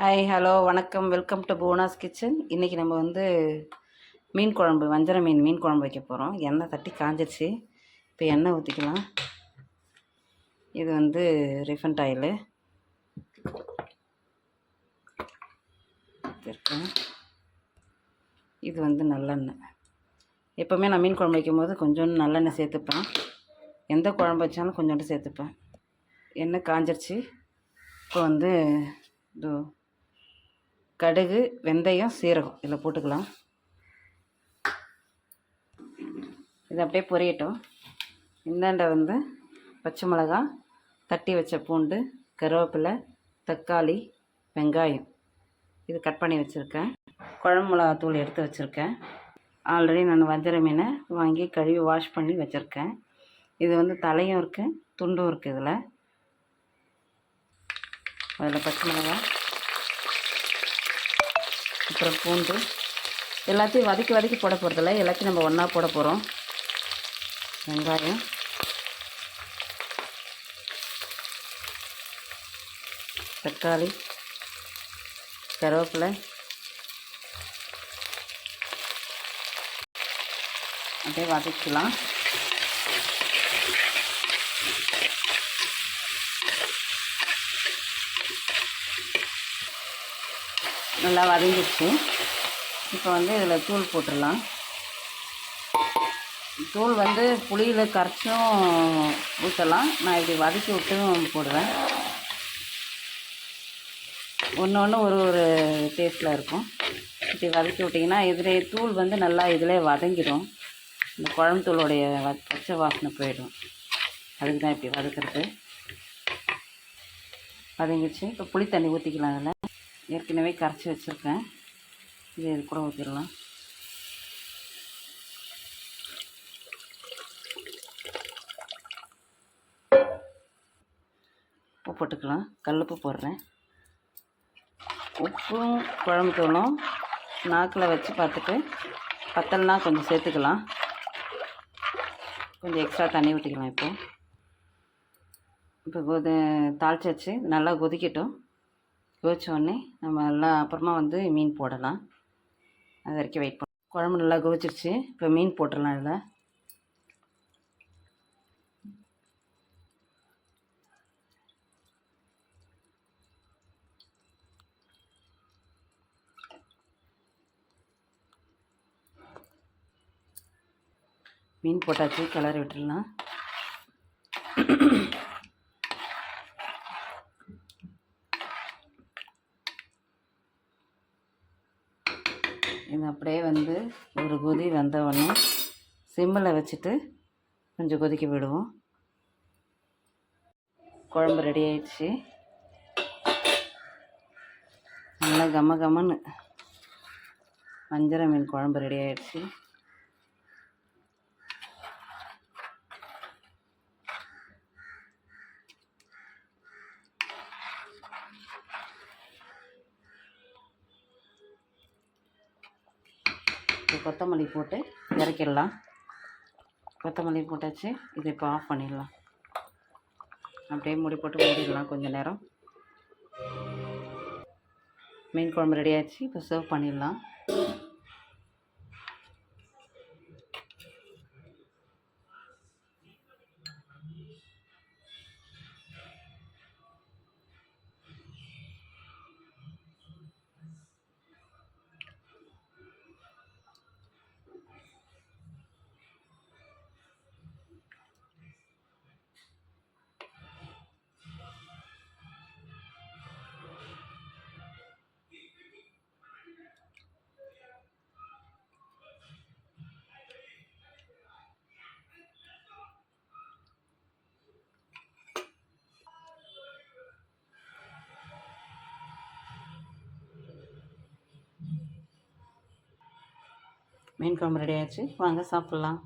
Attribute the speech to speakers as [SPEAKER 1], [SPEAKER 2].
[SPEAKER 1] Hi hello வணக்கம். Welcome to Poona's kitchen இன்றைக்கி நம்ம வந்து மீன் குழம்பு வஞ்சர மீன் மீன் குழம்பு வைக்க போகிறோம் எண்ணெய் தட்டி காஞ்சிருச்சு. இப்போ எண்ணெய் ஊற்றிக்கலாம் இது வந்து ரிஃபண்ட் ஆயிலு இது வந்து நல்லெண்ணெய். எப்போவுமே நான் மீன் குழம்பு வைக்கும் போது கொஞ்சோண்டு நல்லெண்ணெய் சேர்த்துப்பேன். எந்த குழம்பு வச்சாலும் கொஞ்சோண்டு சேர்த்துப்பேன். எண்ணெய் காஞ்சிருச்சு. இப்போ வந்து இதோ கடுகு வெந்தயம் சீரகம். இதில் போட்டுக்கலாம். இது அப்படியே பொரியட்டும். இந்தாண்ட வந்து பச்சை மிளகா தட்டி வச்ச பூண்டு கருவேப்பிலை தக்காளி வெங்காயம். இது கட் பண்ணி வச்சுருக்கேன். குழம்பு மிளகாத்தூள் எடுத்து வச்சுருக்கேன். ஆல்ரெடி நான் வஞ்சர மீனை வாங்கி கழுவி வாஷ் பண்ணி வச்சுருக்கேன். இது வந்து தலையும் இருக்குது துண்டும் இருக்குது இதில். அதில் பச்சை மிளகாய் அப்புறம் பூண்டு. எல்லாத்தையும் வதக்கி வதக்கி போட போகிறதில்ல எல்லாத்தையும் நம்ம ஒன்றா போட போகிறோம் வெங்காயம். தக்காளி. கருவேப்பிலை. அப்படியே வதக்கலாம் நல்லா வதங்கிடுச்சு. இப்போ வந்து இதில் தூள் போட்டுடலாம். தூள் வந்து புளியில் கரைச்சும் ஊற்றலாம் நான் இப்படி வதக்கி விட்டும் போடுவேன். ஒன்று ஒன்று ஒரு ஒரு டேஸ்ட்டில் இருக்கும். இப்படி வதக்கி விட்டிங்கன்னா இதில் தூள் வந்து நல்லா இதில் வதங்கிடும். இந்த குழம்பு தூளுடைய பச்சை வாசனை போயிடும். அதுக்கு தான் இப்படி வதக்கிறது. வதங்கிடுச்சு. இப்போ புளி தண்ணி ஊற்றிக்கலாம் அதில் ஏற்கனவே கரைச்சி வச்சுருக்கேன். இது இது கூட ஊற்றிடலாம் உப்பு போட்டுக்கலாம். கல்லுப்பு போடுறேன். உப்பும் குழம்பு தூளும் நாக்கில் வச்சு பார்த்துட்டு பத்தல்னா கொஞ்சம் சேர்த்துக்கலாம். கொஞ்சம் எக்ஸ்ட்ரா தண்ணி ஊற்றிக்கலாம் இப்போ. இப்போ கொதி தாளிச்சு வச்சு நல்லா கொதிக்கட்டும். கொதிச்சோடனே நம்ம நல்லா அப்புறமா வந்து மீன் போடலாம். அது வரைக்கும் வெயிட் பண்ண. குழம்பு நல்லா கொதிச்சிருச்சு இப்போ மீன் போட்டுடலாம் இதில். மீன் போட்டாச்சு. கிளறி விட்டுடலாம் இது அப்படியே வந்து ஒரு கொதி வந்தவொடனே சிம்மில் வச்சுட்டு கொஞ்சம் கொதிக்க விடுவோம். குழம்பு ரெடி ஆயிடுச்சு. நல்லா கம கமன்னு வஞ்சரம் மீன் குழம்பு ரெடி ஆயிடுச்சு. கொத்தமல்லி போட்டு இறக்கிடலாம். கொத்தமல்லி போட்டாச்சு. இதை இப்போ ஆஃப் பண்ணிடலாம். அப்படியே முடி போட்டு மூடிடலாம் கொஞ்சம் நேரம். மீன் குழம்பு ரெடி இப்போ சர்வ் பண்ணிடலாம். மீன் குழம்பு ரெடி ஆயிடுச்சு. வாங்க சாப்பிட்லாம்.